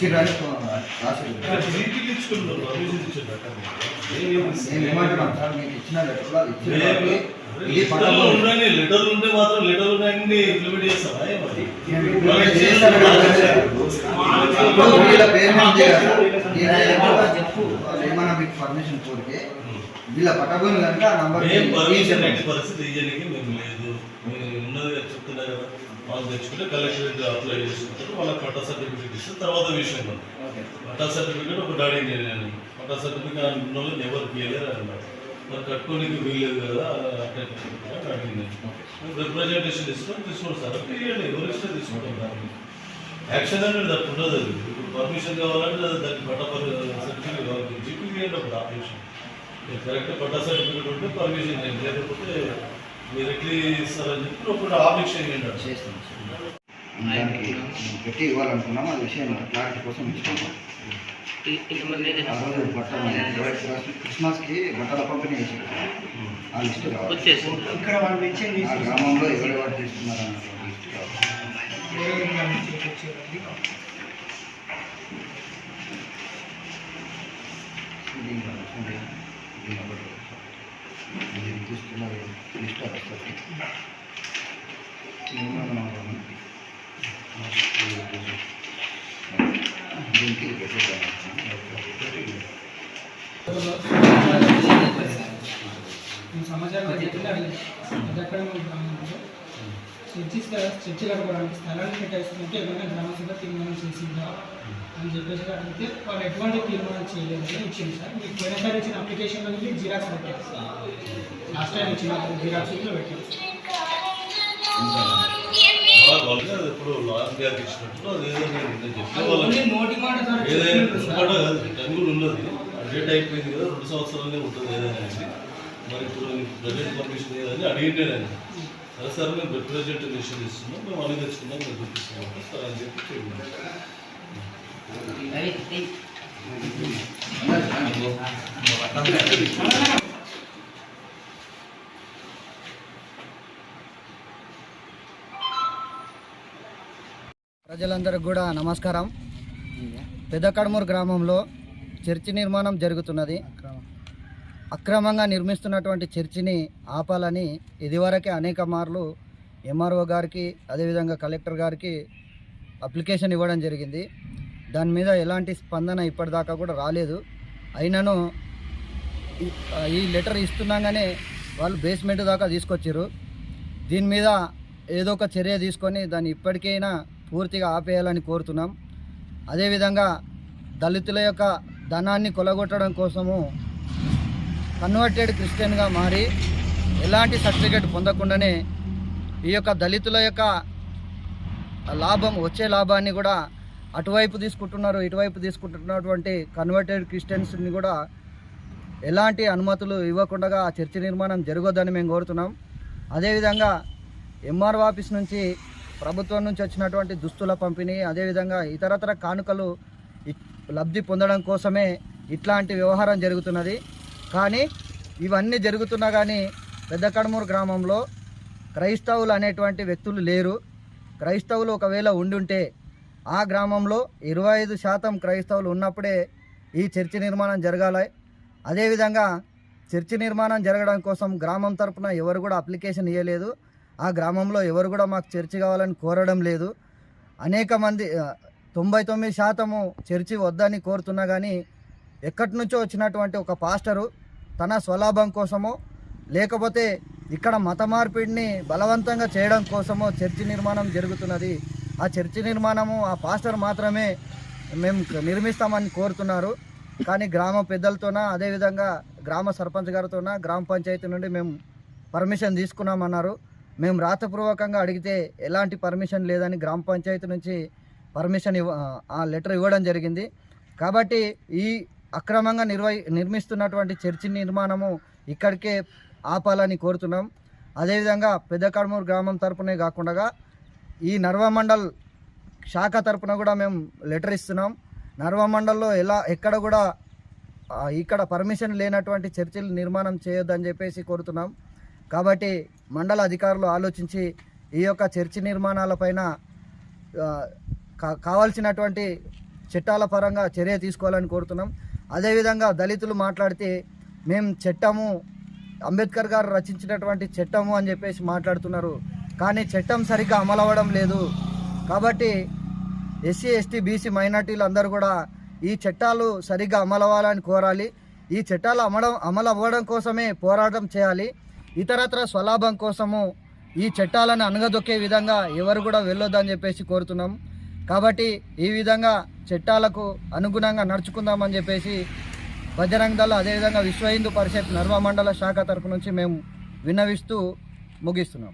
లెటర్లు లెటర్లు ఉంటే మాత్రం లెటర్లు ఉన్నాయని ఇంప్లిమెంట్ చేస్తారా ఏమన్నా చెప్పు వాళ్ళు ఏమన్నా మీకు పర్మిషన్ కోరికే వీళ్ళ పట్టబోయిన కనుక ఆ నంబర్ పరిస్థితి ఇయ్యడానికి మేము లేదు మేము ఉన్నది కదా చెప్తున్నా కదా వాళ్ళు తెచ్చుకుంటే కలెక్టర్ అప్లై చేసుకుంటారు. వాళ్ళకి పట్టా సర్టిఫికేట్ ఇస్తే తర్వాత విషయం. పట్టా సర్టిఫికేట్ ఒక డాడీ నేను పట్టా సర్టిఫికేట్ ఉన్న వాళ్ళకి ఎవరు ఇయ్యలేరు అన్నారు మరి కట్టుకోనికి వీల్లేదు కదా అడిగింది రిప్రజెంటేషన్ ఇస్తాం తీసుకోండి సార్. ఇవ్వండి ఎవరు ఇస్తే తీసుకుంటాం యాక్షన్ అనేది అప్పుడు ఉండదు అది. ఇప్పుడు పర్మిషన్ కావాలంటే దానికి పట్టా సర్టిఫికేట్ కావాలి. జీపీ ఇవ్వండి అప్పుడు ఆపరేషన్ కరెక్ట్ పట్టా సర్టిఫికేట్ ఉంటే పర్మిషన్ లేకపోతే మీరు ఎట్లా ఇస్తారని చెప్పి చేస్తాం. దానికి పెట్టి ఇవ్వాలనుకున్నాం ఆ విషయం క్లారిటీ కోసం ఇచ్చుకున్నాం ఆ రోజు బట్టలు క్రిస్మస్కి బట్టల పంపిణీ చేసారు ఆ లిస్ట్ కావాలి వచ్చేసింది. ఇక్కడ వాళ్ళు ఆ చేసి గ్రామంలో ఎవరెవరు చేస్తున్నారు అన్న లిస్ట్ కావాలి వేరే గ్రామం నుంచి వచ్చేవాళ్ళు. దీని వల్ల చూడండి. దీని వల్ల ఇది చూస్తున్నారు లిస్ట్ వస్తుంది దీనికి పెట్టేద్దాం ఈ సమాచారం వచ్చింది చర్చి చర్చి స్థలాన్ని కేటాయిస్తుంటే ఏమైనా గ్రామసభ తీర్మానం చేసిందా అని చెప్పేసి అడిగితే వాళ్ళు ఎటువంటి తీర్మానం చేయలేదు అని ఇచ్చింది సార్ మీకు పోయినసారి ఇచ్చిన అప్లికేషన్ నుండి జిరాక్స్ పెట్టారు లాస్ట్ టైం ఇచ్చిన జిరాక్స్లో పెట్టారు. వాళ్ళకి అది ఎప్పుడు లాస్ట్ గ్యాప్ ఇచ్చినట్టు అది ఏదైనా చెప్తే వాళ్ళకి మాట ఏదైనా ఉన్నది డేట్ అయిపోయింది కదా రెండు సంవత్సరాలనే ఉంటుంది ఏదైనా మరి ఇప్పుడు ప్రజెంట్ పర్మిషన్ ఏదని అడిగిండే నేను సరే సార్ మేము రిప్రజెంటేషన్ ఇస్తున్నాం మేము అన్ని తెచ్చుకున్నాం మేము చూపిస్తున్నాం సార్ అని చెప్పి ప్రజలందరికీ కూడా నమస్కారం. పెద్దకడమూరు గ్రామంలో చర్చి నిర్మాణం జరుగుతున్నది. అక్రమంగా నిర్మిస్తున్నటువంటి చర్చిని ఆపాలని ఇదివరకే అనేక మార్లు ఎంఆర్ఓ గారికి అదేవిధంగా కలెక్టర్ గారికి అప్లికేషన్ ఇవ్వడం జరిగింది. దాని మీద ఎలాంటి స్పందన ఇప్పటిదాకా కూడా రాలేదు. అయినను ఈ- ఈ లెటర్ ఇస్తున్నాగానే వాళ్ళు బేస్మెంట్ దాకా తీసుకొచ్చారు దీని మీద ఏదో ఒక చర్య తీసుకొని దాన్ని ఇప్పటికైనా పూర్తిగా ఆపేయాలని కోరుతున్నాం. అదేవిధంగా దళితుల యొక్క ధనాన్ని కొలగొట్టడం కోసము కన్వర్టెడ్ క్రిస్టియన్గా మారి ఎలాంటి సర్టిఫికేట్ పొందకుండానే ఈ యొక్క దళితుల యొక్క లాభం వచ్చే లాభాన్ని కూడా అటువైపు తీసుకుంటున్నారు ఇటువైపు తీసుకుంటున్నటువంటి కన్వర్టెడ్ క్రిస్టియన్స్ని కూడా ఎలాంటి అనుమతులు ఇవ్వకుండా ఆ చర్చి నిర్మాణం జరగొద్దని మేము కోరుతున్నాం. అదేవిధంగా ఎంఆర్ఓ ఆఫీస్ నుంచి ప్రభుత్వం నుంచి వచ్చినటువంటి దుస్తుల పంపిణీ అదేవిధంగా ఇతరతర కానుకలు లబ్ధి పొందడం కోసమే ఇట్లాంటి వ్యవహారం జరుగుతున్నది. కానీ ఇవన్నీ జరుగుతున్నా కానీ పెద్ద కడమూరు గ్రామంలో క్రైస్తవులు అనేటువంటి వ్యక్తులు లేరు. క్రైస్తవులు ఒకవేళ ఉండుంటే ఆ గ్రామంలో ఇరవై ఐదు శాతం క్రైస్తవులు ఉన్నప్పుడే ఈ చర్చి నిర్మాణం జరగాలి. అదేవిధంగా చర్చి నిర్మాణం జరగడం కోసం గ్రామం తరపున ఎవరు కూడా అప్లికేషన్ ఇవ్వలేదు ఆ గ్రామంలో ఎవరు కూడా మాకు చర్చి కావాలని కోరడం లేదు. అనేక మంది తొంభై తొమ్మిది శాతము చర్చి వద్దని కోరుతున్నా కానీ ఎక్కడి నుంచో వచ్చినటువంటి ఒక పాస్టరు తన స్వలాభం కోసమో లేకపోతే ఇక్కడ మత మార్పిడిని బలవంతంగా చేయడం కోసమో చర్చి నిర్మాణం జరుగుతున్నది. ఆ చర్చి నిర్మాణము ఆ పాస్టర్ మాత్రమే మేము నిర్మిస్తామని కోరుతున్నారు. కానీ గ్రామ పెద్దలతోన అదేవిధంగా గ్రామ సర్పంచ్ గారితోన గ్రామ పంచాయతీ నుండి మేము పర్మిషన్ తీసుకున్నామన్నారు. మేము రాతపూర్వకంగా అడిగితే ఎలాంటి పర్మిషన్ లేదని గ్రామ పంచాయతీ నుంచి పర్మిషన్ ఇవ్వ ఆ లెటర్ ఇవ్వడం జరిగింది. కాబట్టి ఈ అక్రమంగా నిర్వహి నిర్మిస్తున్నటువంటి చర్చి నిర్మాణము ఇక్కడికే ఆపాలని కోరుతున్నాం. అదేవిధంగా పెద్దకడమూరు గ్రామం తరపునే కాకుండా ఈ నర్వ మండల్ శాఖ తరపున కూడా మేము లెటర్ ఇస్తున్నాం. నర్వ మండల్లో ఎలా ఎక్కడ కూడా ఇక్కడ పర్మిషన్ లేనటువంటి చర్చిలు నిర్మాణం చేయొద్దని చెప్పేసి కోరుతున్నాం. కాబట్టి మండల అధికారులు ఆలోచించి ఈ యొక్క చర్చి నిర్మాణాలపైన కా- కావాల్సినటువంటి చట్టాల పరంగా చర్య తీసుకోవాలని కోరుతున్నాం. అదేవిధంగా దళితులు మాట్లాడితే మేము చట్టము అంబేద్కర్ గారు రచించినటువంటి చట్టము అని చెప్పేసి మాట్లాడుతున్నారు. కానీ చట్టం సరిగ్గా అమలవ్వడం లేదు. కాబట్టి ఎస్సీ ఎస్టీ బీసీ మైనార్టీలు అందరూ కూడా ఈ చట్టాలు సరిగ్గా అమలవ్వాలని కోరాలి. ఈ చట్టాలు అమలం అమలు అవ్వడం కోసమే పోరాటం చేయాలి. ఇతరత్ర స్వలాభం కోసము ఈ చట్టాలను అనగదొక్కే విధంగా ఎవరు కూడా వెళ్ళొద్దని చెప్పేసి కోరుతున్నాం. కాబట్టి ఈ విధంగా చట్టాలకు అనుగుణంగా నడుచుకుందామని చెప్పేసి బజరంగ దళ అదేవిధంగా విశ్వ హిందూ పరిషత్ నర్మ మండల శాఖ తరఫు నుంచి మేము విన్నవిస్తూ ముగిస్తున్నాం.